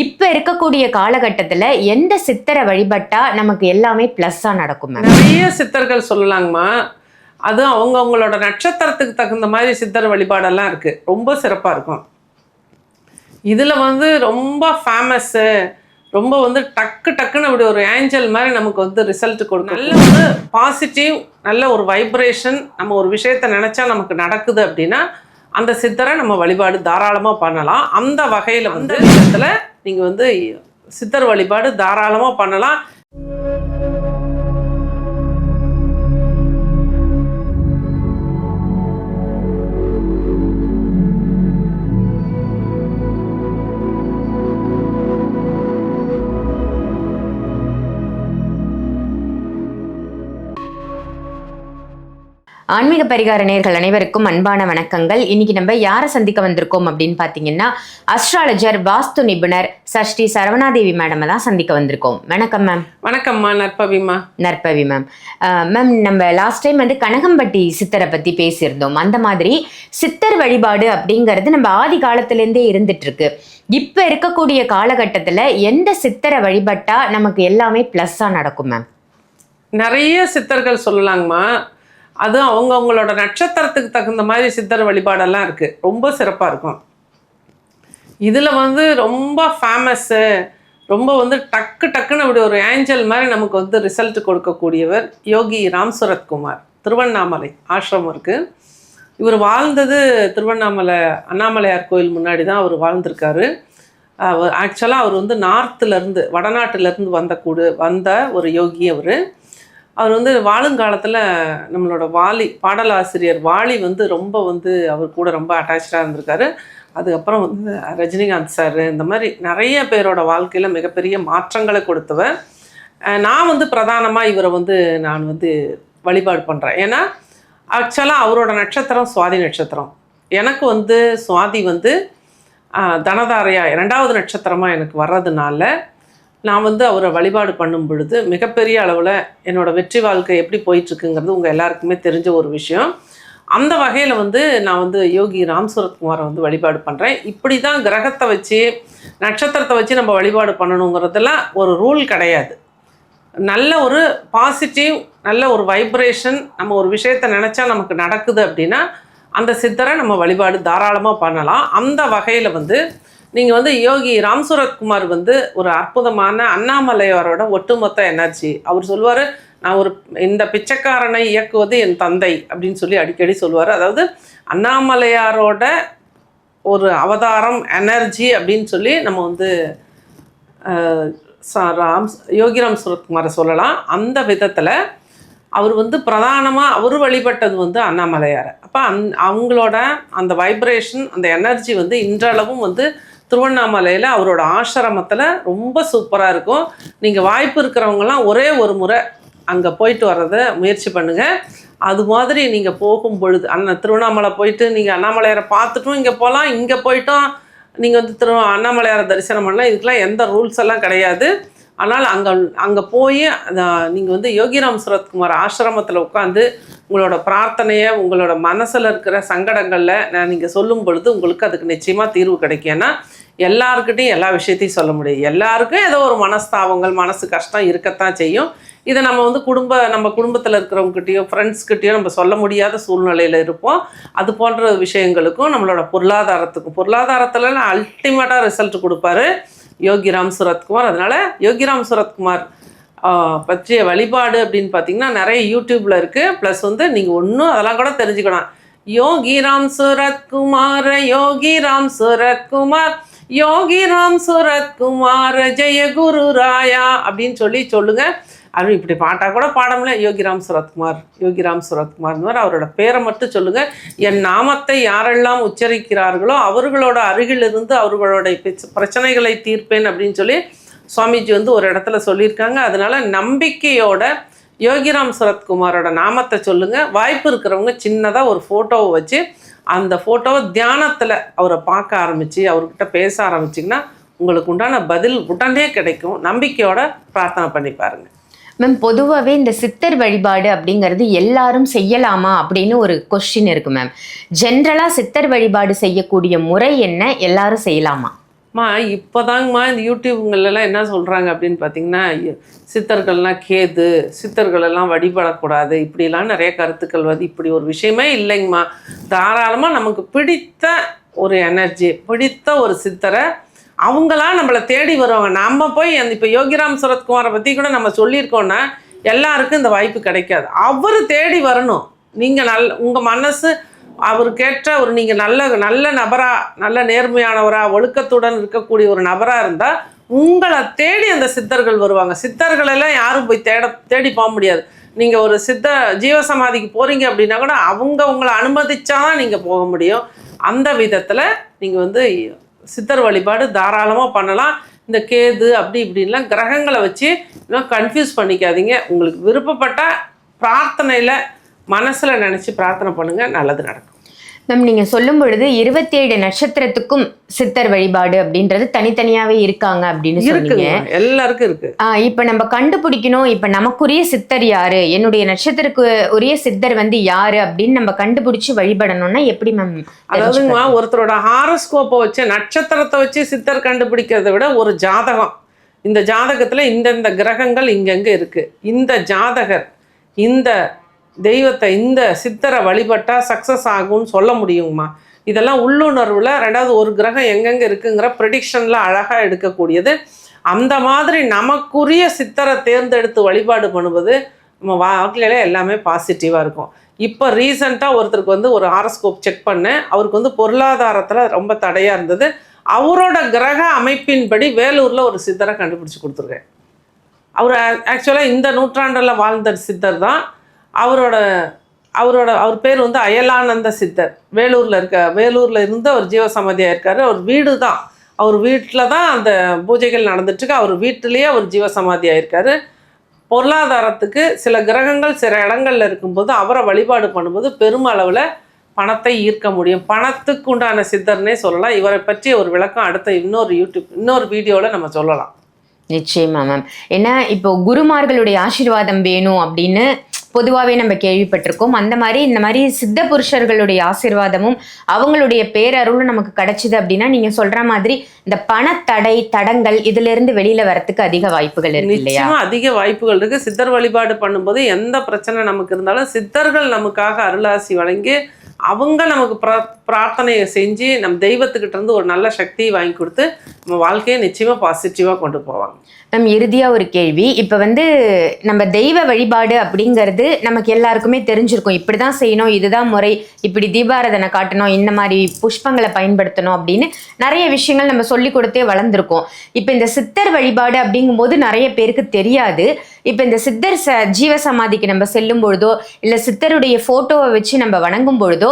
இப்ப இருக்கக்கூடிய காலகட்டத்துல எந்த சித்தரை வழிபட்டா நமக்கு எல்லாமே பிளஸ்ஸா நடக்கும் மேம் நிறைய சித்தர்கள் சொல்லலாங்கம்மா. அது அவங்க அவங்களோட நட்சத்திரத்துக்கு தகுந்த மாதிரி சித்தர் வழிபாடெல்லாம் இருக்கு. ரொம்ப சிறப்பாக இருக்கும். இதில் வந்து ரொம்ப ஃபேமஸ்ஸு ரொம்ப வந்து டக்கு டக்குன்னு அப்படி ஒரு ஏஞ்சல் மாதிரி நமக்கு வந்து ரிசல்ட் கொடுக்கும். நல்ல ஒரு பாசிட்டிவ் நல்ல ஒரு வைப்ரேஷன் நம்ம ஒரு விஷயத்த நினச்சா நமக்கு நடக்குது அப்படின்னா அந்த சித்தரை நம்ம வழிபாடு தாராளமாக பண்ணலாம். அந்த வகையில் வந்து இடத்துல நீங்கள் வந்து சித்தர் வழிபாடு தாராளமாக பண்ணலாம். ஆன்மீக பரிகார நேர்கள் அனைவருக்கும் அன்பான வணக்கங்கள். இன்னைக்கு நம்ம யாரை சந்திக்க வந்திருக்கோம் அப்படின்னு பார்த்தீங்கன்னா அஸ்ட்ராலஜர் வாஸ்து நிபுணர் சஷ்டி சரவணாதேவி மேடம் தான் சந்திக்க வந்திருக்கோம். வணக்கம் மேம் வணக்கம்மா நற்பவிமா நற்பவி மேம் மேம் நம்ம லாஸ்ட் டைம் வந்து கனகம்பட்டி சித்தரை பற்றி பேசியிருந்தோம். அந்த மாதிரி சித்தர் வழிபாடு அப்படிங்கிறது நம்ம ஆதி காலத்துலேருந்தே இருந்துட்டு இருக்கு இப்போ இருக்கக்கூடிய காலகட்டத்தில் எந்த சித்தரை வழிபட்டா நமக்கு எல்லாமே ப்ளஸ்ஸாக நடக்கும் மேம் நிறைய சித்தர்கள் சொல்லலாங்கம்மா அது அவங்கவுங்களோட நட்சத்திரத்துக்கு தகுந்த மாதிரி சித்தர் வழிபாடெல்லாம் இருக்குது ரொம்ப சிறப்பாக இருக்கும். இதில் வந்து ரொம்ப ஃபேமஸ்ஸு ரொம்ப வந்து டக்கு டக்குன்னு அப்படி ஒரு ஏஞ்சல் மாதிரி நமக்கு வந்து ரிசல்ட் கொடுக்கக்கூடியவர் யோகி ராம் சரத்குமார். திருவண்ணாமலை ஆசிரமம் இருக்குது இவர் வாழ்ந்தது திருவண்ணாமலை அண்ணாமலையார் கோயில் முன்னாடி தான் அவர் வாழ்ந்திருக்காரு. அவர் ஆக்சுவலாக அவர் வந்து நார்த்துலேருந்து வடநாட்டிலேருந்து வந்த கூடு வந்த ஒரு யோகி அவர். அவர் வந்து வாழுங்காலத்தில் நம்மளோட வாலி பாடலாசிரியர் வாலி வந்து ரொம்ப வந்து அவர் கூட ரொம்ப அட்டாச்சாக இருந்திருக்காரு. அதுக்கப்புறம் வந்து ரஜினிகாந்த் சார் இந்த மாதிரி நிறைய பேரோட வாழ்க்கையில் மிகப்பெரிய மாற்றங்களை கொடுத்தவர். நான் வந்து பிரதானமாக இவரை வந்து நான் வந்து வழிபாடு பண்ணுறேன் ஏன்னா ஆக்சுவலாக அவரோட நட்சத்திரம் சுவாதி நட்சத்திரம். எனக்கு வந்து சுவாதி வந்து அஹ், தனதாரையா இரண்டாவது நட்சத்திரமாக எனக்கு வர்றதுனால நான் வந்து அவரை வழிபாடு பண்ணும் பொழுது மிகப்பெரிய அளவில் என்னோட வெற்றி வாழ்க்கை எப்படி போயிட்டுருக்குங்கிறது உங்கள் எல்லாருக்குமே தெரிஞ்ச ஒரு விஷயம். அந்த வகையில் வந்து நான் வந்து யோகி ராம் சரத்குமாரை வந்து வழிபாடு பண்ணுறேன் இப்படி தான் கிரகத்தை வச்சு நட்சத்திரத்தை வச்சு நம்ம வழிபாடு பண்ணணுங்கிறதெல்லாம் ஒரு ரூல் கிடையாது. நல்ல ஒரு பாசிட்டிவ் நல்ல ஒரு வைப்ரேஷன் நம்ம ஒரு விஷயத்த நினச்சா நமக்கு நடக்குது அப்படின்னா அந்த சித்தரை நம்ம வழிபாடு தாராளமாக பண்ணலாம். அந்த வகையில் வந்து நீங்கள் வந்து யோகி ராம் சூரத்குமார் வந்து ஒரு அற்புதமான அண்ணாமலையாரோட ஒட்டுமொத்த எனர்ஜி. அவர் சொல்லுவார் நான் ஒரு இந்த பிச்சைக்காரனை இயக்குவது என் தந்தை அப்படின்னு சொல்லி அடிக்கடி சொல்லுவார் அதாவது அண்ணாமலையாரோட ஒரு அவதாரம் எனர்ஜி அப்படின்னு சொல்லி நம்ம வந்து ராம் யோகிராம் சுரத்குமாரை சொல்லலாம். அந்த விதத்தில் அவர் வந்து பிரதானமாக அவர் வழிபட்டது வந்து அண்ணாமலையார். அப்போ அந் அவங்களோட அந்த வைப்ரேஷன் அந்த எனர்ஜி வந்து இன்றளவும் வந்து திருவண்ணாமலையில் அவரோட ஆசிரமத்தில் ரொம்ப சூப்பராக இருக்கும். நீங்கள் வாய்ப்பு இருக்கிறவங்கலாம் ஒரே ஒரு முறை அங்கே போயிட்டு வர்றதை முயற்சி பண்ணுங்கள் அது மாதிரி நீங்கள் போகும் பொழுது அண்ணா திருவண்ணாமலை போயிட்டு நீங்கள் அண்ணாமலையாரை பார்த்துட்டும் இங்கே போகலாம் இங்கே போயிட்டும். நீங்கள் வந்து திரு அண்ணாமலையாரை தரிசனம் பண்ணலாம். இதுக்கெல்லாம் எந்த ரூல்ஸ் எல்லாம் கிடையாது. ஆனால் அங்கே அங்கே போய் நீங்கள் வந்து யோகிராம் சுரத்குமார் ஆசிரமத்தில் உட்காந்து உங்களோட பிரார்த்தனையை உங்களோட மனசில் இருக்கிற சங்கடங்களில் நான் நீங்கள் சொல்லும் பொழுது உங்களுக்கு அதுக்கு நிச்சயமாக தீர்வு கிடைக்கும். ஏன்னா எல்லாருக்கிட்டையும் எல்லா விஷயத்தையும் சொல்ல முடியும். எல்லாருக்கும் ஏதோ ஒரு மனஸ்தாபங்கள் மனசு கஷ்டம் இருக்கத்தான் செய்யும். இதை நம்ம வந்து குடும்ப நம்ம குடும்பத்தில் இருக்கிறவங்ககிட்டயோ ஃப்ரெண்ட்ஸ்கிட்டயோ நம்ம சொல்ல முடியாத சூழ்நிலையில் இருப்போம். அது போன்ற விஷயங்களுக்கும் நம்மளோட பொருளாதாரத்துக்கும் பொருளாதாரத்தில் அல்டிமேட்டாக ரிசல்ட் கொடுப்பாரு யோகிராம் சுரத்குமார். அதனால் யோகிராம் சுரத்குமார் பற்றிய வழிபாடு அப்படின்னு பார்த்தீங்கன்னா நிறைய யூடியூப்பில் இருக்குது ப்ளஸ் வந்து நீங்கள் ஒன்றும் அதெல்லாம் கூட தெரிஞ்சுக்கலாம். யோகிராம் சுரத்குமார் யோகிராம் சுரத்குமார். யோகிராம் சுரத்குமார் ஜெய குரு ராயா அப்படின்னு சொல்லி சொல்லுங்க. அப்படி இப்படி பாட்டா கூட பாடமில்ல யோகிராம் சுரத்குமார் யோகிராம் சுரத்குமார் மாதிரி அவரோட பேரை மட்டும் சொல்லுங்க. என் நாமத்தை யாரெல்லாம் உச்சரிக்கிறார்களோ அவர்களோட அருகிலிருந்து அவர்களோட பிரச்சனைகளை தீர்ப்பேன் அப்படின்னு சொல்லி சுவாமிஜி வந்து ஒரு இடத்துல சொல்லியிருக்காங்க. அதனால நம்பிக்கையோட யோகிராம் சரத்குமாரோட நாமத்தை சொல்லுங்க. வாய்ப்பு இருக்கிறவங்க சின்னதாக ஒரு ஃபோட்டோவை வச்சு அந்த ஃபோட்டோவை தியானத்தில் அவரை பார்க்க ஆரம்பித்து அவர்கிட்ட பேச ஆரம்பிச்சிங்கன்னா உங்களுக்கு உண்டான பதில் உடனே கிடைக்கும். நம்பிக்கையோட பிரார்த்தனை பண்ணி பாருங்க. மேம் பொதுவாகவே இந்த சித்தர் வழிபாடு அப்படிங்கிறது எல்லாரும் செய்யலாமா அப்படின்னு ஒரு கொஸ்டின் இருக்குது மேம் ஜென்ரலாக சித்தர் வழிபாடு செய்யக்கூடிய முறை என்ன? எல்லாரும் செய்யலாமா? மா இப்போதாங்கம்மா இந்த யூடியூப்ங்களெல்லாம் என்ன சொல்கிறாங்க அப்படின்னு பார்த்தீங்கன்னா சித்தர்கள்லாம் கேது சித்தர்கள் எல்லாம் வழிபடக்கூடாது இப்படிலாம் நிறைய கருத்துக்கள் வருது. இப்படி ஒரு விஷயமே இல்லைங்கம்மா. தாராளமாக நமக்கு பிடித்த ஒரு எனர்ஜி பிடித்த ஒரு சித்தரை அவங்களாம் நம்மளை தேடி வருவாங்க. நம்ம போய் அந்த இப்போ யோகிராம் சரத்குமாரை பற்றி கூட நம்ம சொல்லியிருக்கோன்னா எல்லாருக்கும் இந்த வாய்ப்பு கிடைக்காது. அவர் தேடி வரணும். நீங்கள் நல் உங்கள் மனசு அவருக்கேற்ற ஒரு நீங்கள் நல்ல நல்ல நபராக நல்ல நேர்மையானவராக ஒழுக்கத்துடன் இருக்கக்கூடிய ஒரு நபராக இருந்தால் உங்களை தேடி அந்த சித்தர்கள் வருவாங்க. சித்தர்களெல்லாம் யாரும் போய் தேட தேடி போக முடியாது. நீங்கள் ஒரு சித்த ஜீவசமாதிக்கு போகிறீங்க அப்படின்னா கூட அவங்க உங்களை அனுமதிச்சாதான் நீங்கள் போக முடியும். அந்த விதத்தில் நீங்கள் வந்து சித்தர் வழிபாடு தாராளமாக பண்ணலாம். இந்த கேது அப்படி இப்படின்லாம் கிரகங்களை வச்சு இன்னும் கன்ஃபியூஸ் பண்ணிக்காதீங்க. உங்களுக்கு விருப்பப்பட்ட பிரார்த்தனையில் மனசில் நினச்சி பிரார்த்தனை பண்ணுங்கள் நல்லது நடக்கும். மேம் நீங்க சொல்லும் பொழுது இருபத்தேழு நட்சத்திரத்துக்கும் சித்தர் வழிபாடு அப்படின்றது தனித்தனியாவே இருக்காங்க அப்படின்னு சொன்னீங்க. எல்லாருக்கும் இருக்கு. இப்ப நம்ம கண்டுபிடிக்கணும். இப்ப நமக்குரிய சித்தர் யாரு? என்னுடைய நட்சத்திரக்கு உரிய சித்தர் வந்து யாரு அப்படின்னு நம்ம கண்டுபிடிச்சு வழிபடணும்னா எப்படி மேம் அதாவதுங்கம்மா ஒருத்தரோட ஹாரோஸ்கோப்பை வச்சு நட்சத்திரத்தை வச்சு சித்தர் கண்டுபிடிக்கிறத விட ஒரு ஜாதகம். இந்த ஜாதகத்தில் இந்தந்த கிரகங்கள் இங்கங்க இருக்கு. இந்த ஜாதகர் இந்த தெய்வத்தை இந்த சித்தரை வழிபட்டால் சக்ஸஸ் ஆகும்னு சொல்ல முடியுங்கம்மா. இதெல்லாம் உள்ளுணர்வில் ரெண்டாவது ஒரு கிரகம் எங்கெங்கே இருக்குங்கிற ப்ரெடிக்ஷனில் அழகாக எடுக்கக்கூடியது. அந்த மாதிரி நமக்குரிய சித்தரை தேர்ந்தெடுத்து வழிபாடு பண்ணுவது நம்ம வாழ்க்கையில எல்லாமே பாசிட்டிவாக இருக்கும். இப்போ ரீசண்டாக ஒருத்தருக்கு வந்து ஒரு ஆரோஸ்கோப் செக் பண்ணேன். அவருக்கு வந்து பொருளாதாரத்தில் ரொம்ப தடையாக இருந்தது. அவரோட கிரக அமைப்பின்படி வேலூரில் ஒரு சித்தரை கண்டுபிடிச்சி கொடுத்துருக்கேன். அவர் ஆக்சுவலாக இந்த நூற்றாண்டில் வாழ்ந்த சித்தர் தான். அவரோட அவரோட அவர் பேர் வந்து அயலானந்த சித்தர். வேலூரில் இருக்க வேலூரில் இருந்து அவர் ஜீவசமாதியாக இருக்கார். அவர் வீடு தான் அவர் வீட்டில் தான் அந்த பூஜைகள் நடந்துட்டுருக்கு. அவர் வீட்டிலேயே அவர் ஜீவசமாதியாக இருக்கார். பொருளாதாரத்துக்கு சில கிரகங்கள் சில இடங்களில் இருக்கும்போது அவரை வழிபாடு பண்ணும்போது பெருமளவில் பணத்தை ஈர்க்க முடியும். பணத்துக்கு உண்டான சித்தர்னே சொல்லலாம். இவரை பற்றி ஒரு விளக்கம் அடுத்த இன்னொரு யூடியூப் இன்னொரு வீடியோவில் நம்ம சொல்லலாம். நிச்சயமா மேம் ஏன்னா இப்போ குருமார்களுடைய ஆசீர்வாதம் வேணும் அப்படின்னு பொதுவாகவே நம்ம கேள்விப்பட்டிருக்கோம். அந்த மாதிரி இந்த மாதிரி சித்த புருஷர்களுடைய ஆசீர்வாதமும் அவங்களுடைய பேரருளும் நமக்கு கிடைச்சிது அப்படின்னா நீங்க சொல்ற மாதிரி இந்த பணத்தடை தடங்கள் இதுல இருந்து வெளியில வரத்துக்கு அதிக வாய்ப்புகள் இருக்கு இல்லையா? அதிக வாய்ப்புகள் இருக்கு. சித்தர் வழிபாடு பண்ணும்போது எந்த பிரச்சனை நமக்கு இருந்தாலும் சித்தர்கள் நமக்காக அருளாசி வழங்கி அவங்க நமக்கு பிர பிரார்த்தனையை செஞ்சு நம் தெய்வத்துக்கிட்ட இருந்து ஒரு நல்ல சக்தியை வாங்கி கொடுத்து நம்ம வாழ்க்கையை நிச்சயமாக பாசிட்டிவாக கொண்டு போவாங்க. மேம் இறுதியாக ஒரு கேள்வி. இப்போ வந்து நம்ம தெய்வ வழிபாடு அப்படிங்கிறது நமக்கு எல்லாருக்குமே தெரிஞ்சிருக்கும். இப்படிதான் செய்யணும் இதுதான் முறை இப்படி தீபாராதனை காட்டணும் இந்த மாதிரி புஷ்பங்களை பயன்படுத்தணும் அப்படின்னு நிறைய விஷயங்கள் நம்ம சொல்லி கொடுத்தே வளர்ந்துருக்கோம். இப்போ இந்த சித்தர் வழிபாடு அப்படிங்கும்போது நிறைய பேருக்கு தெரியாது. இப்ப இந்த சித்தர் ச ஜீவ சமாதிக்கு நம்ம செல்லும் பொழுதோ இல்ல சித்தருடைய போட்டோவை வச்சு நம்ம வணங்கும் பொழுதோ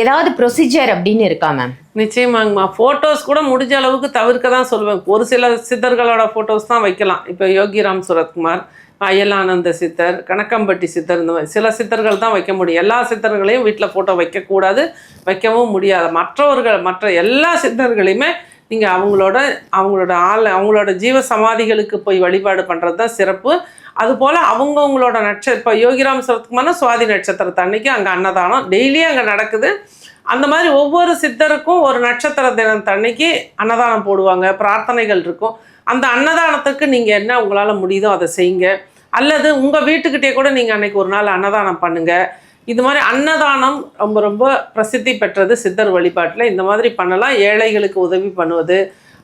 ஏதாவது ப்ரொசீஜர் அப்படின்னு இருக்கா மேம் நிச்சயமாங்கம்மா. ஃபோட்டோஸ் கூட முடிஞ்ச அளவுக்கு தவிர்க்க தான் சொல்லுவேன். ஒரு சில சித்தர்களோட ஃபோட்டோஸ் தான் வைக்கலாம். இப்போ யோகிராம் சுரத்குமார் அயலானந்த சித்தர் கணக்கம்பட்டி சித்தர் இந்த மாதிரி சில சித்தர்கள் தான் வைக்க முடியும். எல்லா சித்தர்களையும் வீட்டில் ஃபோட்டோ வைக்கக்கூடாது வைக்கவும் முடியாது. மற்றவர்கள் மற்ற எல்லா சித்தர்களையுமே நீங்கள் அவங்களோட அவங்களோட ஆள் அவங்களோட ஜீவ சமாதிகளுக்கு போய் வழிபாடு பண்ணுறது தான் சிறப்பு. அதுபோல் அவங்கவுங்களோட நட்சத்திரம் இப்போ யோகிராம் சரத்குமார்னா சுவாதி நட்சத்திரத்தை அன்னைக்கு அங்கே அன்னதானம் டெய்லியும் அங்கே நடக்குது. அந்த மாதிரி ஒவ்வொரு சித்தருக்கும் ஒரு நட்சத்திர தினத்தன்னைக்கு அன்னதானம் போடுவாங்க பிரார்த்தனைகள் இருக்கும். அந்த அன்னதானத்துக்கு நீங்கள் என்ன உங்களால் முடியுதோ அதை செய்யுங்க. அல்லது உங்கள் வீட்டுக்கிட்டே கூட நீங்கள் அன்னைக்கு ஒரு நாள் அன்னதானம் பண்ணுங்கள் இது மாதிரி அன்னதானம் ரொம்ப ரொம்ப பிரசித்தி பெற்றது சித்தர் வழிபாட்டில். இந்த மாதிரி பண்ணலாம். ஏழைகளுக்கு உதவி பண்ணுவது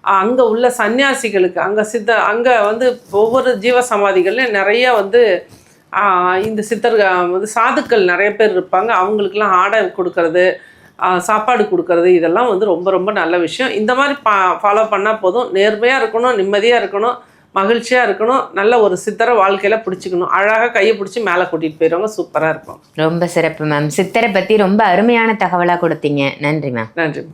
அங்கே உள்ள சன்னியாசிகளுக்கு அங்கே சித்த அங்கே வந்து ஒவ்வொரு ஜீவ சமாதிகள்லையும் நிறைய வந்து இந்த சித்தர் வந்து சாதுக்கள் நிறைய பேர் இருப்பாங்க. அவங்களுக்கெல்லாம் ஆடை கொடுக்கறது சாப்பாடு கொடுக்கறது இதெல்லாம் வந்து ரொம்ப ரொம்ப நல்ல விஷயம். இந்த மாதிரி பா ஃபாலோ பண்ணால் போதும். நேர்மையாக இருக்கணும் நிம்மதியாக இருக்கணும் மகிழ்ச்சியாக இருக்கணும் நல்ல ஒரு சித்தரை வாழ்க்கையில் பிடிச்சிக்கணும். அழகாக கையை பிடிச்சி மேலே கூட்டிகிட்டு போயிடுவாங்க சூப்பராக இருக்கும். ரொம்ப சிறப்பு மேம் சித்தரை பத்தி ரொம்ப அருமையான தகவலா கொடுத்தீங்க. நன்றி மேம் நன்றி.